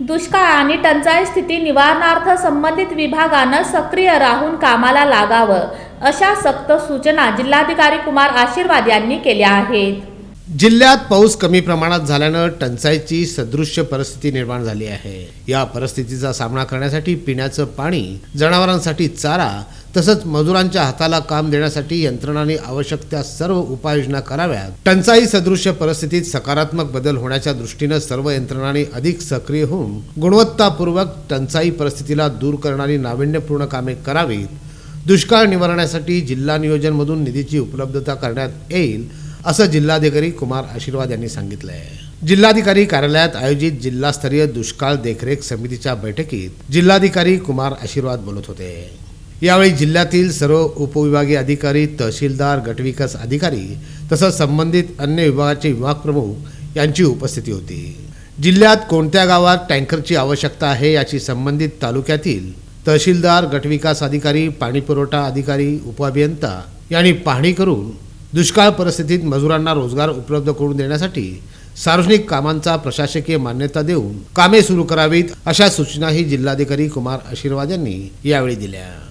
दुष्काळ आणि टंचाई स्थिती निवारणार्थ संबंधित विभागानं सक्रिय राहून कामाला लागावं अशा सक्त सूचना जिल्हाधिकारी कुमार आशीर्वाद यांनी केल्या आहेत. जिल्ह्यात पाऊस कमी प्रमाणात झाल्यानं टंचाईची सदृश्य परिस्थिती निर्माण झाली आहे. या परिस्थितीचा सामना करण्यासाठी पिण्याचं पाणी जनावरांसाठी चारा तसंच मजुरांच्या हाताला काम देण्यासाठी यंत्रणांनी आवश्यक त्या सर्व उपाययोजना कराव्यात. टंचाई सदृश्य परिस्थितीत सकारात्मक बदल होण्याच्या दृष्टीनं सर्व यंत्रणांनी अधिक सक्रिय होऊन गुणवत्तापूर्वक टंचाई परिस्थितीला दूर करणारी नाविन्यपूर्ण कामे करावीत. दुष्काळ निवारण्यासाठी जिल्हा नियोजनमधून निधीची उपलब्धता करण्यात येईल असं जिल्हाधिकारी कुमार आशीर्वाद यांनी सांगितलं आहे जिल्हाधिकारी कार्यालयात आयोजित जिल्हास्तरीय दुष्काळ देखरेख समितीच्या बैठकीत जिल्हाधिकारी कुमार आशीर्वाद बोलत होते. यावेळी जिल्ह्यातील सर्व उपविभागीय अधिकारी तहसीलदार गटविकास अधिकारी तसंच संबंधित अन्य विभागाचे विभाग प्रमुख यांची उपस्थिती होती. जिल्ह्यात कोणत्या गावात टँकरची आवश्यकता आहे याची संबंधित तालुक्यातील तहसीलदार गटविकास अधिकारी पाणीपुरवठा अधिकारी उपअभियंता यांनी पाहणी करून दुष्काळ परिस्थितीत मजुरांना रोजगार उपलब्ध करून देण्यासाठी सार्वजनिक कामांचा प्रशासकीय मान्यता देऊन कामे सुरू करावीत अशा सूचनाही जिल्हाधिकारी कुमार आशीर्वाद यांनी यावेळी दिल्या.